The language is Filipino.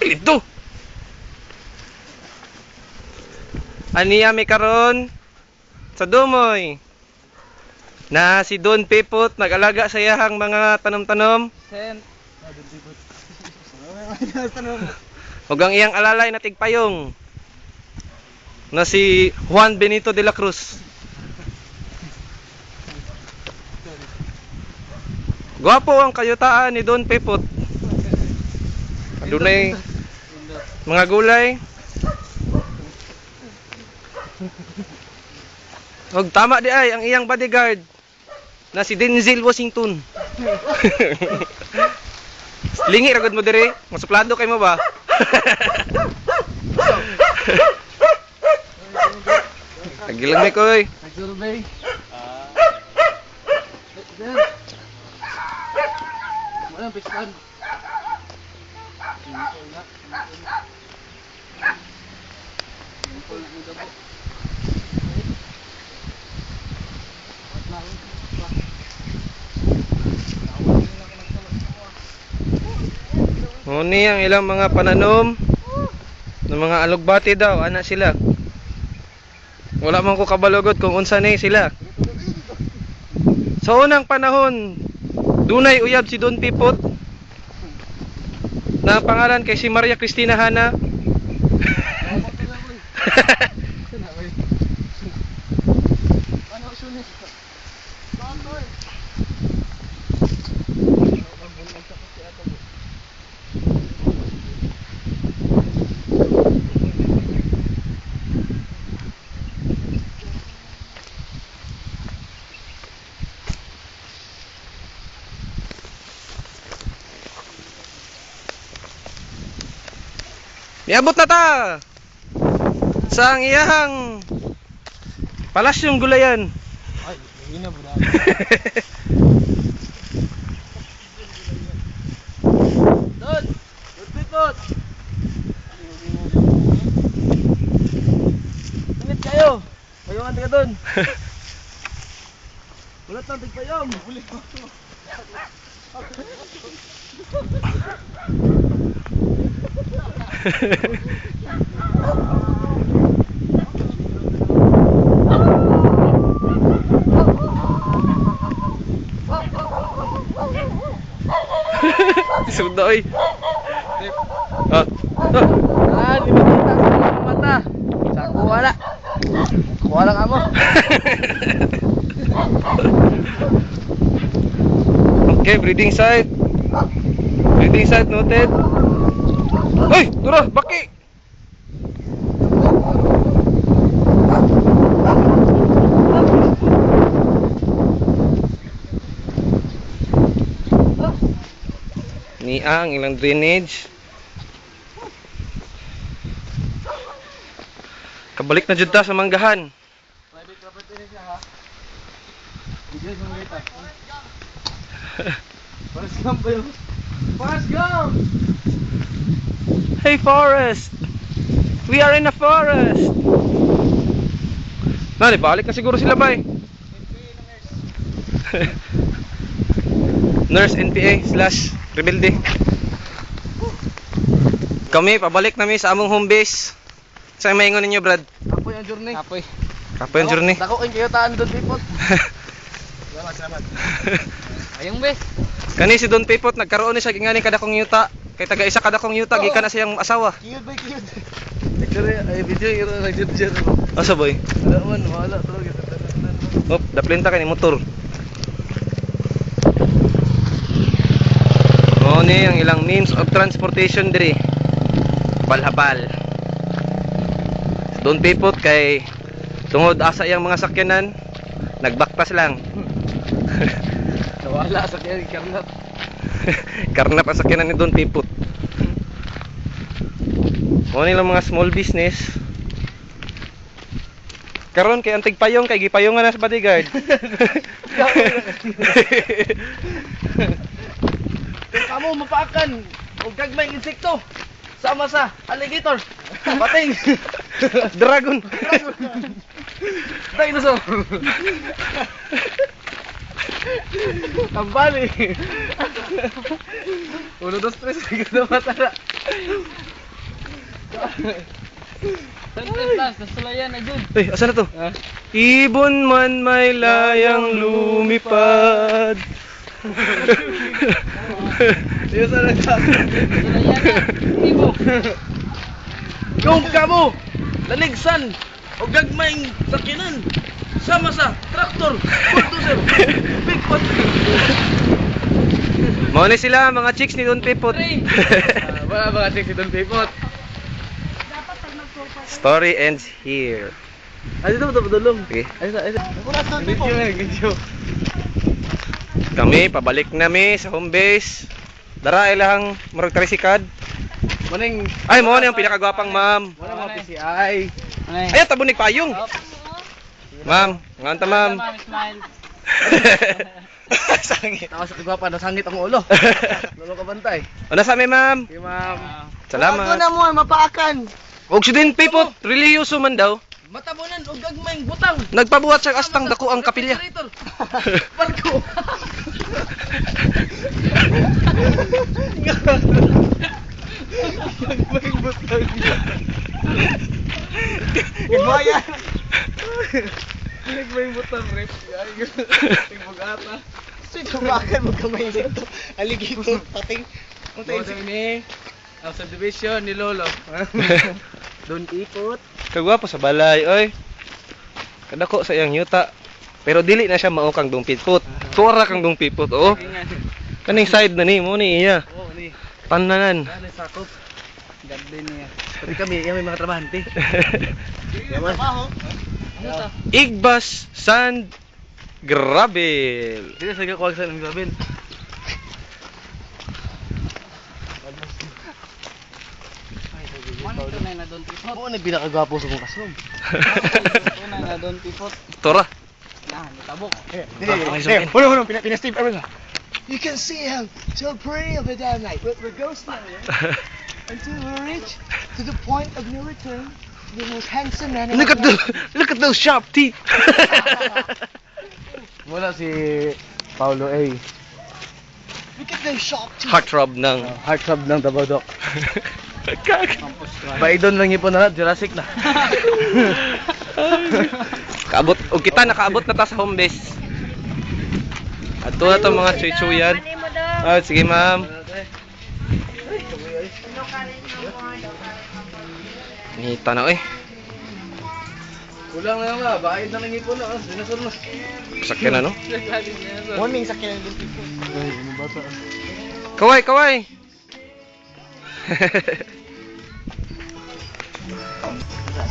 Kilito. Aniya mi karon sa Dumoy. Na si Don Pipot nag-alaga sa iyahang mga tanom-tanom. Sen. Ug ang iyang alalay na tigpayong na si Juan Benito de la Cruz. Gwapo ang kayutaan ni Don Pipot. Adunay mga gulay. Ug tama di ay ang iyang bodyguard na si Denzel Washington. Lingi ragod mo dire, masuplado kay mo ba? Tagilang may koy. Nagsurvey. Sen. Walang piskan. Muni ang ilang mga pananom ng mga alugbati daw, ana sila. Wala man ko kabalugod kung unsa ni sila. Sa unang panahon, dunay uyab si Don Pipot na ang pangalan kay si Maria Cristina Hana. Ano sulit? Niabot na ta sa ang iyahang palasyong gulayan. Ay, hindi na bro. Don! Pipot! Ingat kayo! Payungan ka doon! Ulat ng tigpayong! Ulit mo! Sunod na oy. Ah. Ah. Di ba kita sa mata? Sa kuwala. Kuwala ka mo. Okay, breeding site. Breeding site noted. Hoy, dura, baki. Ni ang ilang drainage. Kabalik na jud ta sa manggahan. Private property na siya ha. Bigyan sa mga. Forrest Gump? Forrest Gump! Hey forest! We are in a forest! Nani, balik na siguro sila bay. Nurse NPA slash rebelde. Kami, pabalik nami sa among home base. Sa maingon ninyo, Brad. Apoy ang journey. Apoy. Kapo yung journey. Dako ang kayotaan doon, Pipot. Salamat, salamat. Ayong bes. Kani si Don Pipot, nagkaroon ni siya ngani kada kong yuta. Kay taga isa kada kong yuta, gikan na siyang asawa. Cute ba, cute? Nagkari, ay video yung nag-jet-jet. Asa boy? Wala man, wala. Ito. Op, daplinta kay ni motor. Mao ni ang ilang means of transportation diri. Balhabal. Don pipot kay tungod asa yang mga sakyanan nagbaktas lang. Nawala sa kaya karnat. Karna pa sakyanan ni Don Pipot. Mao ni lang mga small business. Karon kay antig payong kay gipayongan na sa bodyguard. Kamo mapaakan, huwag kagmay insekto. Sama sa alligator. Pating. Dragon. Dinosaur. Tambali. Uno, dos, tres. Ganda matara. Uy, asa na to? Ibon man may layang lumipad. Yun sa. Kung kamo, laligsan, o gagmayng sakinan, sama sa traktor, bulldozer, big pot. Mao ni sila mga chicks ni Don Pipot. Ah, Wala mga chicks doon, pipot. Story ends here. Ay, dito, dito, dulong. Sige. Ay, ay, ay. Video na, video. Kami pabalik nami sa home base. Dara ilang murag tricycad. Maning, Ay mo ni ang pinakagwapang ma'am. wala mga PCI. Ay tabunig payong. Ma'am, nganta ma'am. Sangit. Tapos sa pa, nasangit ang ulo. Lolo ka bantay. Ano sa mi ma'am? Okay, ma'am. Salamat. mo, mapaakan. Og si din pipot, reliyoso man daw. Matabunan o gagmayng butang. Nagpabuhat sa astang dako ang kapilya. Barko. Gagmayng butang. Gagmayan. Gagmayng butang, rep. Tingmag-ata. Sino bakit magkamay nito? Aligito, pating. Ito ini ang subdivision ni Lolo. Doon ikot. Kagwapo sa balay, oy. Kadako sa iyang yuta. Pero dili na siya mao kang dungpipot. Kang dungpipot, oh. Kaning side na ni mo ni iya. Oh, ni. Tananan. Ano sakop? Ganda niya. Pati kami, yung may mga trabahante. Trabaho. Igbas Sand Gravel. Dito sa kakuwag sa ng gabin. Oo, na pinakagwapo sa mong kasrom. Tura. Hey, hold on, hold on, pina, pina Steve Irwin. You can see him so pretty of a damn night. We're, we're ghost now, yeah? Until we reach to the point of no return, the most handsome man look at the look at those sharp teeth. Wala si Paulo A. Look at those sharp teeth. Heartthrob ng. Heartthrob ng Tabadok. Baidon lang ipon na, Jurassic na. Kaabot og kita nakaabot na ta sa home base. Ato na to mga chuy-chuyan. Ah, sige ma'am. Nita na eh. Kulang na lang ba, baid na lang ipon na, dinasol na. Sakyan na no. Morning sa kilang dun people. Ay, ano bata? Kaway, kaway.